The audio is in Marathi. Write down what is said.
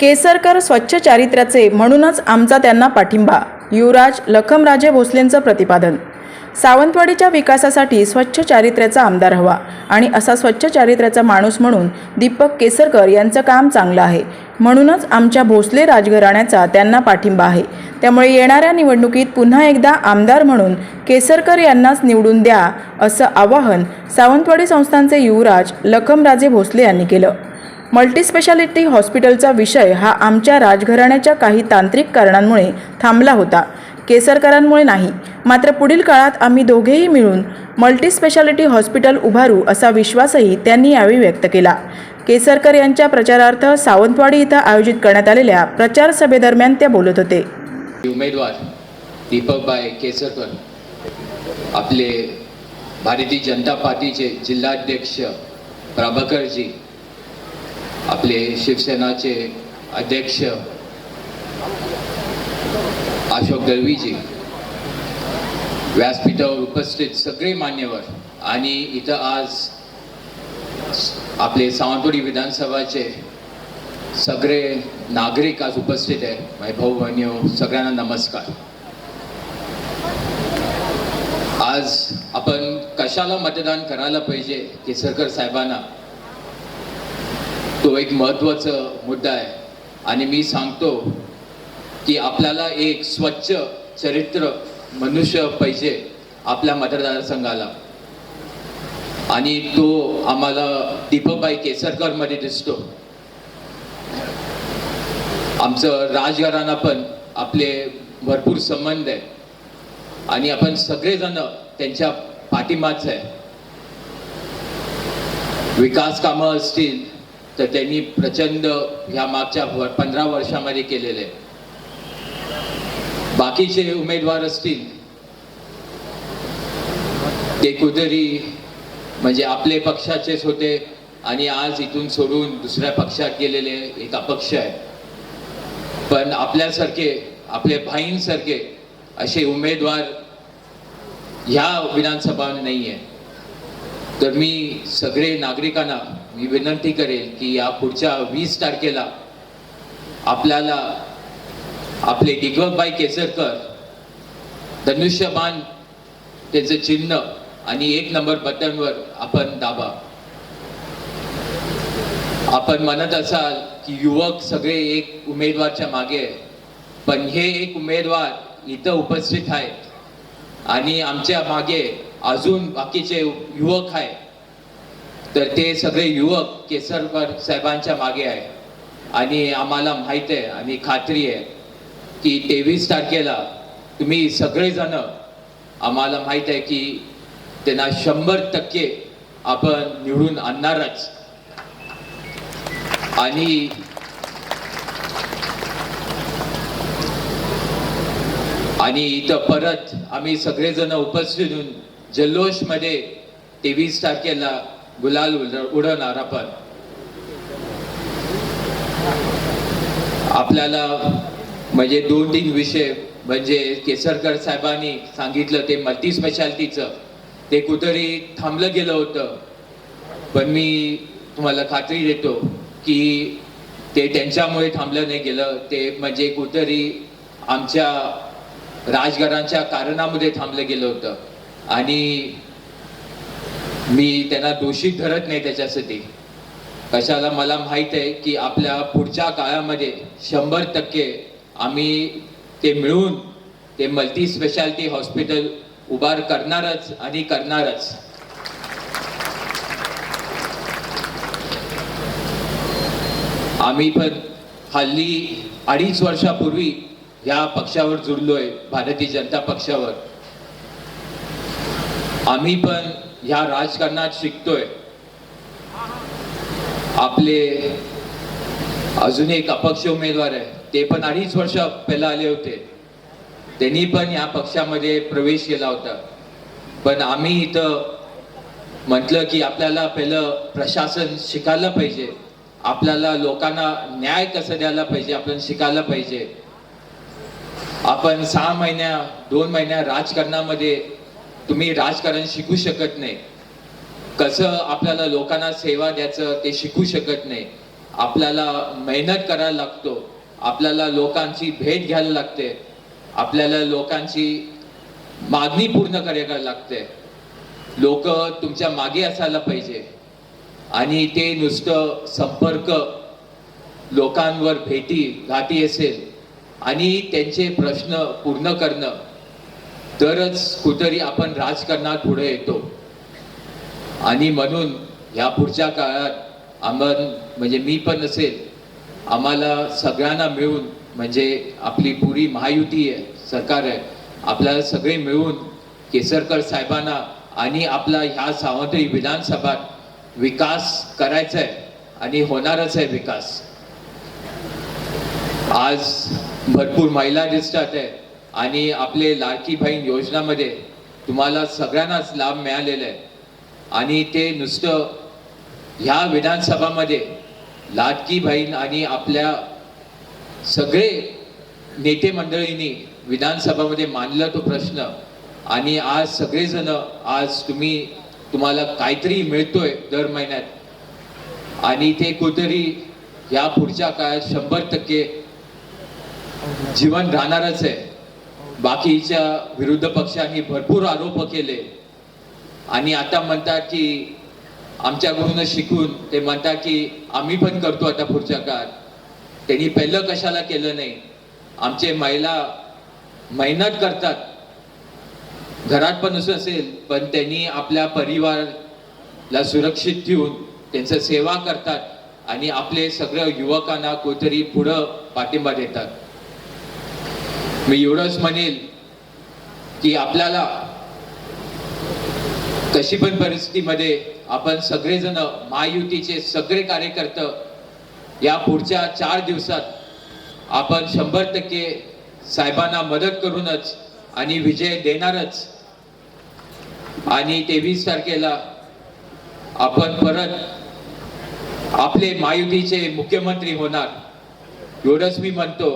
केसरकर स्वच्छ चारित्र्याचे म्हणूनच आमचा त्यांना पाठिंबा. युवराज लखमराजे भोसलेंचं प्रतिपादन. सावंतवाडीच्या विकासासाठी स्वच्छ चारित्र्याचा आमदार हवा आणि असा स्वच्छ चारित्र्याचा माणूस म्हणून दीपक केसरकर यांचं काम चांगलं आहे. म्हणूनच आमच्या भोसले राजघराण्याचा त्यांना पाठिंबा आहे. त्यामुळे येणाऱ्या निवडणुकीत पुन्हा एकदा आमदार म्हणून केसरकर यांनाच निवडून द्या असं आवाहन सावंतवाडी संस्थांचे युवराज लखमराजे भोसले यांनी केलं. मल्टीस्पेशालिटी हॉस्पिटलचा विषय हा आमच्या राजघराण्याच्या काही तांत्रिक कारणांमुळे थांबला होता. केसरकरांमुळे नाही. मात्र पुढील काळात आम्ही दोघेही मिळून मल्टीस्पेशालिटी हॉस्पिटल उभारू असा विश्वासही त्यांनी यावेळी व्यक्त केला. केसरकर यांच्या प्रचारार्थ सावंतवाडी इथं आयोजित करण्यात आलेल्या प्रचार सभेदरम्यान त्या बोलत होते. उमेदवार दीपकबाई केसरकर. आपले भारतीय जनता पार्टीचे जिल्हाध्यक्ष प्रभाकरजी आपले शिवसेनाचे अध्यक्ष अशोक दळवीजी व्यासपीठावर उपस्थित सगळे मान्यवर आणि इथं आज आपले सावंतवाडी विधानसभाचे सगळे नागरिक आज उपस्थित आहे माझे भाऊ बहिणी सगळ्यांना नमस्कार. आज आपण कशाला मतदान करायला पाहिजे केसरकर साहेबांना तो एक महत्त्वाचा मुद्दा आहे. आणि मी सांगतो की आपल्याला एक स्वच्छ चरित्र मनुष्य पाहिजे आपल्या मतदारसंघाला. आणि तो आम्हाला दीपकबाई केसरकरमध्ये दिसतो. आमचं राजघराणा पण आपले भरपूर संबंध आहे आणि आपण सगळेजण त्यांच्या पाठिंबाच आहे. विकास कामं असतील तर त्यांनी प्रचंड ह्या मागच्या पंधरा वर्षामध्ये केलेले आहे. बाकीचे उमेदवार असतील ते कुठेतरी म्हणजे आपले पक्षाचेच होते आणि आज इथून सोडून दुसऱ्या पक्षात गेलेले एक अपक्ष आहे पण आपल्यासारखे आपले भाईंसारखे असे उमेदवार ह्या विधानसभा नाही आहे तर मी सगळे नागरिकांना मी विनंती करेल की या पुढच्या वीस तारखेला आपल्याला आपले दिग्वकबाई केसरकर धनुष्यबाण त्याचं चिन्ह आणि एक नंबर बटनवर आपण दाबा. आपण म्हणत असाल की युवक सगळे एक उमेदवारच्या मागे आहे पण हे एक उमेदवार इथं उपस्थित आहेत आणि आमच्या मागे अजून बाकीचे युवक आहेत. तर ते सगळे युवक केसरकर साहेबांच्या मागे आहे आणि आम्हाला माहीत आहे आणि खात्री आहे की तेवीस तारखेला तुम्ही सगळेजण आम्हाला माहीत आहे की त्यांना शंभर टक्के आपण निवडून आणणारच. आणि आणि इथं परत आम्ही सगळेजण उपस्थित होऊन जल्लोषमध्ये तेवीस तारखेला गुलाल उड- उडवणार आपण. आपल्याला म्हणजे दोन तीन विषय म्हणजे केसरकर साहेबांनी सांगितलं ते मल्टी स्पेशालिटीचं ते कुठेतरी थांबलं गेलं होतं. पण मी तुम्हाला खात्री देतो की ते त्यांच्यामुळे थांबलं नाही गेलं. ते म्हणजे कुठेतरी आमच्या राजघरांच्या कारणामध्ये थांबलं गेलं होतं. आणि मी त्यांना दोषी धरत नाही त्याच्यासाठी. कशाला मला माहीत आहे की आपल्या पुढच्या काळामध्ये शंभर टक्के आम्ही ते मिळून ते मल्टी स्पेशालिटी हॉस्पिटल उभार करणारच आणि करणारच. आम्ही पण हल्ली अडीच वर्षापूर्वी या पक्षावर जुडलोय भारतीय जनता पक्षावर. आम्ही पण ह्या राजकारणात शिकतोय. आपले अजून एक अपक्ष उमेदवार आहे. ते पण अडीच वर्ष पहिला आले होते. त्यांनी पण या पक्षामध्ये प्रवेश केला होता. पण आम्ही इथं म्हटलं की आपल्याला पहिलं प्रशासन शिकायला पाहिजे. आपल्याला लोकांना न्याय कसं द्यायला पाहिजे आपण शिकायला पाहिजे. आपण सहा महिन्या दोन महिन्या राजकारणामध्ये तुम्ही राजकारण शिकू शकत नाही. कसं आपल्याला लोकांना सेवा द्यायचं ते शिकू शकत नाही. आपल्याला मेहनत करायला लागतो. आपल्याला लोकांची भेट घ्यायला लागते. आपल्याला लोकांची मागणी पूर्ण करायला लागते. लोक तुमच्या मागे असायला पाहिजे. आणि ते नुसतं संपर्क लोकांवर भेटी गाठी असेल. आणि त्यांचे प्रश्न पूर्ण करणं. तरच कुठेतरी आपण राजकारणात पुढे येतो. आणि म्हणून ह्या पुढच्या काळात आम्हाला म्हणजे मी पण असेल आम्हाला सगळ्यांना मिळून म्हणजे आपली पुरी महायुती आहे सरकार आहे आपल्याला सगळे मिळून केसरकर साहेबांना आणि आपला ह्या सावंतरी विधानसभात विकास करायचा आहे आणि होणारच आहे विकास. आज भरपूर महिला दिसतात आहे. आणि आपले लाडकी बहीण योजनामध्ये तुम्हाला सगळ्यांनाच लाभ मिळालेला आहे. आणि ते नुसतं ह्या विधानसभामध्ये लाडकी बहीण आणि आपल्या सगळे नेते मंडळींनी विधानसभामध्ये मांडला तो प्रश्न. आणि आज सगळेजण आज तुम्ही तुम्हाला काहीतरी मिळतोय दर महिन्यात. आणि ते कुठेतरी या पुढच्या काळात शंभर टक्के जीवन राहणारच आहे. बाकीच्या विरुद्ध पक्षांनी भरपूर आरोप केले. आणि आता म्हणतात की आमच्याकडून शिकून ते म्हणतात की आम्ही पण करतो आता पुढच्या काळात त्यांनी पहिलं कशाला केलं नाही. आमचे महिला मेहनत करतात. घरात पण असं असेल पण त्यांनी आपल्या परिवारला सुरक्षित ठेवून त्यांचं सेवा करतात आणि आपले सगळ्या युवकांना कोणतरी पुढं पाठिंबा देतात. मी एवढंच म्हणेल की आपल्याला कशी पण परिस्थितीमध्ये आपण सगळेजण महायुतीचे सगळे कार्यकर्ते या पुढच्या चार दिवसात आपण शंभर टक्के साहेबांना मदत करूनच आणि विजय देणारच. आणि तेवीस तारखेला आपण परत आपले महायुतीचे मुख्यमंत्री होणार एवढंच मी म्हणतो.